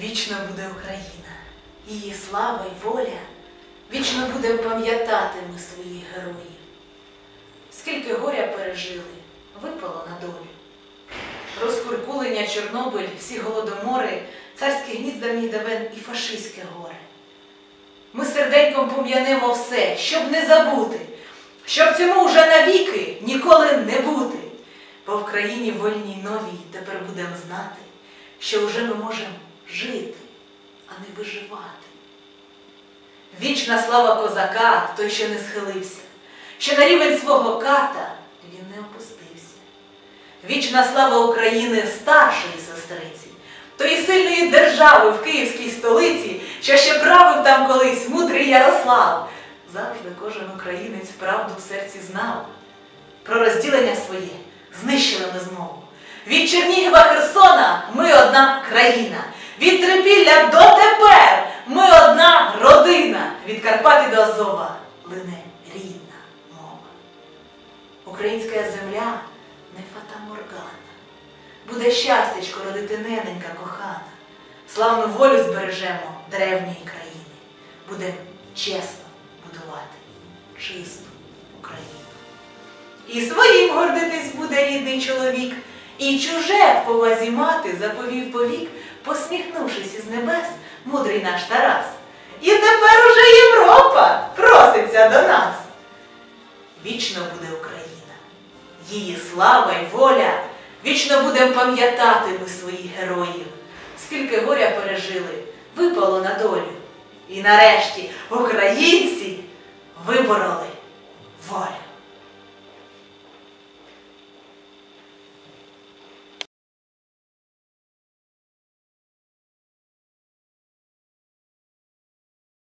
Вічно буде Україна, її слава й воля, вічно будемо пам'ятати ми своїх героїв. Скільки горя пережили, випало на долю. Розкуркулення Чорнобиль, всі голодомори, царські гнізда Мігдавен і фашистське горе. Ми серденьком пом'янемо все, щоб не забути, щоб цьому вже навіки ніколи не бути. Бо в країні вольній новій тепер будемо знати, що вже ми можемо жити, а не виживати. Вічна слава козака, той, що не схилився, що на рівень свого ката він не опустився. Вічна слава України старшої сестриці, тої сильної держави в київській столиці, що ще правив там колись мудрий Ярослав. Завжди кожен українець правду в серці знав. Про розділення своє знищили ми змову. Від Чернігова Херсона ми одна країна. Від Трипілля до тепер ми одна родина. Від Карпати до Азова лине рідна мова. Українська земля не фатаморгана. Буде щастячко родити нененька кохана. Славну волю збережемо древньої країни. Будемо чесно будувати чисту Україну. І своїм гордитись буде рідний чоловік, і чуже в повазі мати заповів повік, посміхнувшись із небес, мудрий наш Тарас. І тепер уже Європа проситься до нас. Вічно буде Україна, її слава й воля, вічно будемо пам'ятати ми своїх героїв. Скільки горя пережили, випало на долю. І нарешті українці вибороли волю.